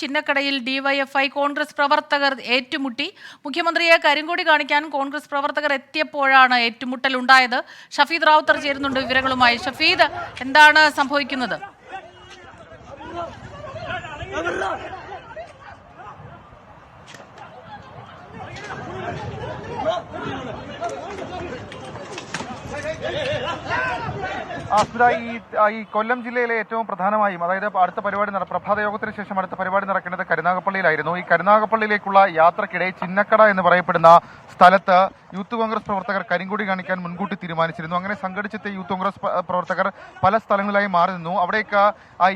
ചിന്നക്കടയിൽ DYFI Congress പ്രവർത്തകർ ഏറ്റുമുട്ടി. മുഖ്യമന്ത്രിയെ കരിങ്കൊടി കാണിക്കാൻ കോൺഗ്രസ് പ്രവർത്തകർ എത്തിയപ്പോഴാണ് ഏറ്റുമുട്ടൽ ഉണ്ടായത്. ഷഫീദ് റാവുത്തർ ചേരുന്നുണ്ട് വിവരങ്ങളുമായി. ഷഫീദ് എന്താണ് സംഭവിക്കുന്നത്? ആസ്മിത ഈ ഈ കൊല്ലം ജില്ലയിലെ ഏറ്റവും പ്രധാനമായും അതായത് അടുത്ത പരിപാടി നട പ്രഭാത യോഗത്തിന് ശേഷം അടുത്ത പരിപാടി നടക്കേണ്ടത് കരുനാഗപ്പള്ളിയിലായിരുന്നു. ഈ കരുനാഗപ്പള്ളിയിലേക്കുള്ള യാത്രക്കിടെ ചിന്നക്കട എന്ന് പറയപ്പെടുന്ന സ്ഥലത്ത് യൂത്ത് കോൺഗ്രസ് പ്രവർത്തകർ കരിങ്കൊടി കാണിക്കാൻ മുൻകൂട്ടി തീരുമാനിച്ചിരുന്നു. അങ്ങനെ സംഘടിച്ചെത്തിയ യൂത്ത് കോൺഗ്രസ് പ്രവർത്തകർ പല സ്ഥലങ്ങളിലായി മാറി നിന്നു. അവിടേക്ക്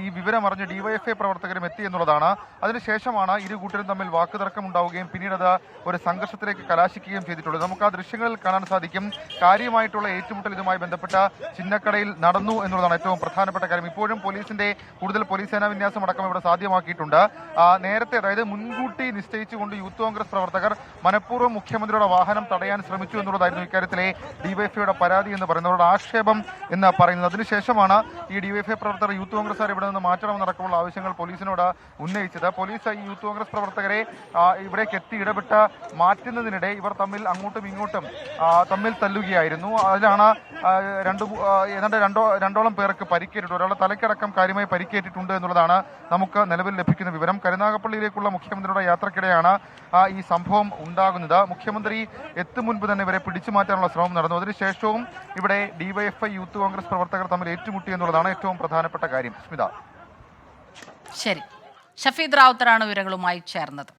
ഈ വിവരം അറിഞ്ഞ് ഡിവൈഎഫ്ഐ പ്രവർത്തകരും എത്തി എന്നുള്ളതാണ്. അതിനുശേഷമാണ് ഇരു കൂട്ടരും തമ്മിൽ വാക്കുതർക്കം ഉണ്ടാവുകയും പിന്നീട് അത് ഒരു സംഘർഷത്തിലേക്ക് കലാശിക്കുകയും ചെയ്തിട്ടുള്ളത്. നമുക്ക് ആ ദൃശ്യങ്ങളിൽ കാണാൻ സാധിക്കും. കാര്യമായിട്ടുള്ള ഏറ്റുമുട്ടൽ ഇതുമായി ബന്ധപ്പെട്ട ചിന്നക്കടയിൽ നടന്നു എന്നുള്ളതാണ് ഏറ്റവും പ്രധാനപ്പെട്ട കാര്യം. ഇപ്പോഴും പോലീസിന്റെ കൂടുതൽ പോലീസ് സേനാ വിന്യാസം അടക്കം ഇവിടെ സാധ്യമാക്കിയിട്ടുണ്ട്. നേരത്തെ അതായത് മുൻകൂട്ടി നിശ്ചയിച്ചുകൊണ്ട് യൂത്ത് കോൺഗ്രസ് പ്രവർത്തകർ മനഃപൂർവം മുഖ്യമന്ത്രിയുടെ വാഹനം തടയാൻ ശ്രമിച്ചു എന്നുള്ളതായിരുന്നു ഇക്കാര്യത്തിലെ ഡിവൈഎഫ്ഐയുടെ പരാതി എന്ന് പറയുന്നവരുടെ ആക്ഷേപം എന്ന് പറയുന്നത്. അതിനുശേഷമാണ് ഈ ഡിവൈഎഫ്ഐ പ്രവർത്തകർ യൂത്ത് കോൺഗ്രസ്സുകാർ ഇവിടെ നിന്ന് മാറ്റണമെന്നടക്കമുള്ള ആവശ്യങ്ങൾ പോലീസിനോട് ഉന്നയിച്ചത്. പോലീസ് ഈ യൂത്ത് കോൺഗ്രസ് പ്രവർത്തകരെ ഇവിടേക്ക് എത്തി ഇടപെട്ട് മാറ്റുന്നതിനിടെ ഇവർ തമ്മിൽ അങ്ങോട്ടും ഇങ്ങോട്ടും തമ്മിൽ തല്ലുകയായിരുന്നു. അതിലാണ് രണ്ട് ഏതാണ്ട് രണ്ടോ രണ്ടോളം പേർക്ക് പരിക്കേറ്റിട്ട് ഒരാളെ തലയ്ക്കടക്കം കാര്യമായി പരിക്കേറ്റിട്ടുണ്ട് എന്നുള്ളതാണ് നമുക്ക് നിലവിൽ ലഭിക്കുന്ന വിവരം. കരുനാഗപ്പള്ളിയിലേക്കുള്ള മുഖ്യമന്ത്രിയുടെ യാത്രക്കിടെയാണ് ഈ സംഭവം ഉണ്ടാകുന്നത്. മുഖ്യമന്ത്രി എത്തും മുൻപ് തന്നെ ഇവരെ പിടിച്ചു മാറ്റാനുള്ള ശ്രമം നടന്നു. അതിനുശേഷവും ഇവിടെ ഡിവൈഎഫ്ഐ യൂത്ത് കോൺഗ്രസ് പ്രവർത്തകർ തമ്മിൽ ഏറ്റുമുട്ടി എന്നുള്ളതാണ് ഏറ്റവും പ്രധാനപ്പെട്ട കാര്യം. സ്മിത. ശരി. ഷഫീദ് റാവുത്തറാണ് വിവരങ്ങളുമായി ചേർന്നത്.